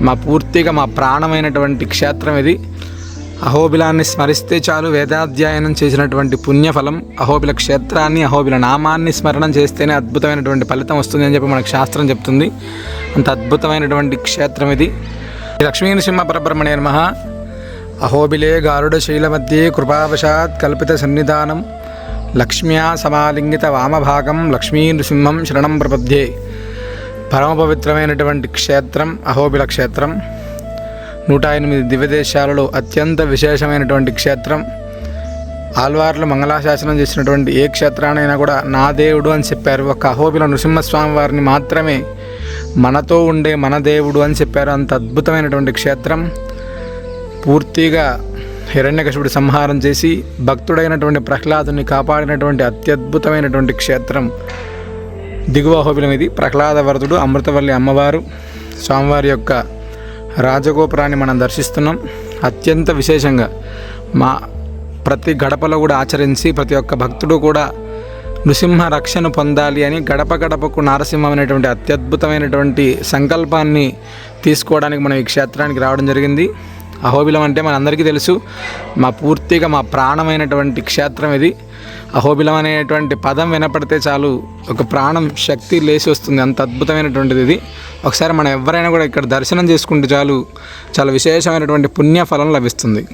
మా పూర్తిగా మా ప్రాణమైనటువంటి క్షేత్రం ఇది. అహోబిలాన్ని స్మరిస్తే చాలు వేదాధ్యయనం చేసినటువంటి పుణ్యఫలం. అహోబిల క్షేత్రాన్ని అహోబిల నామాన్ని స్మరణం చేస్తేనే అద్భుతమైనటువంటి ఫలితం వస్తుంది అని చెప్పి మనకు శాస్త్రం చెప్తుంది. అంత అద్భుతమైనటువంటి క్షేత్రం ఇది. లక్ష్మీ నృసింహ పరబ్రహ్మణే నమ. అహోబిలే గారుడ శైల మధ్యే కృపావశాత్ కల్పిత సన్నిధానం. లక్ష్మ్యా సమాలింగిత వామభాగం లక్ష్మీ నృసింహం శరణం ప్రపద్యే పరమ పవిత్రమైనటువంటి క్షేత్రం అహోబిల క్షేత్రం నూట ఎనిమిది దివ్యదేశాలలో అత్యంత విశేషమైనటువంటి క్షేత్రం. ఆల్వార్లు మంగళాశాసనం చేసినటువంటి ఏ క్షేత్రానైనా కూడా నా దేవుడు అని చెప్పారు. ఒక అహోబిల నృసింహస్వామి వారిని మాత్రమే మనతో ఉండే మన దేవుడు అని చెప్పారు. అంత అద్భుతమైనటువంటి క్షేత్రం. పూర్తిగా హిరణ్యకశిపుడి సంహారం చేసి భక్తుడైనటువంటి ప్రహ్లాదుని కాపాడినటువంటి అత్యద్భుతమైనటువంటి క్షేత్రం. దిగువ అహోబిలం ఇది ప్రహ్లాద వరదుడు అమృతవల్లి అమ్మవారు స్వామివారి యొక్క రాజగోపురాన్ని మనం దర్శిస్తున్నాం. అత్యంత విశేషంగా మా ప్రతి గడపలో కూడా ఆచరించి ప్రతి ఒక్క భక్తుడు కూడా నృసింహ రక్షణ పొందాలి అని గడప గడపకు నారసింహం అనేటువంటి అత్యద్భుతమైనటువంటి సంకల్పాన్ని తీసుకోవడానికి మనం ఈ క్షేత్రానికి రావడం జరిగింది. అహోబిలం అంటే మనందరికీ తెలుసు. మా పూర్తిగా మా ప్రాణమైనటువంటి క్షేత్రం ఇది. అహోబిలం అనేటువంటి పదం వినపడితే చాలు ఒక ప్రాణం శక్తి లేచి వస్తుంది. అంత అద్భుతమైనటువంటిది ఇది. ఒకసారి మనం ఎవరైనా కూడా ఇక్కడ దర్శనం చేసుకుంటే చాలు చాలా విశేషమైనటువంటి పుణ్య ఫలం లభిస్తుంది.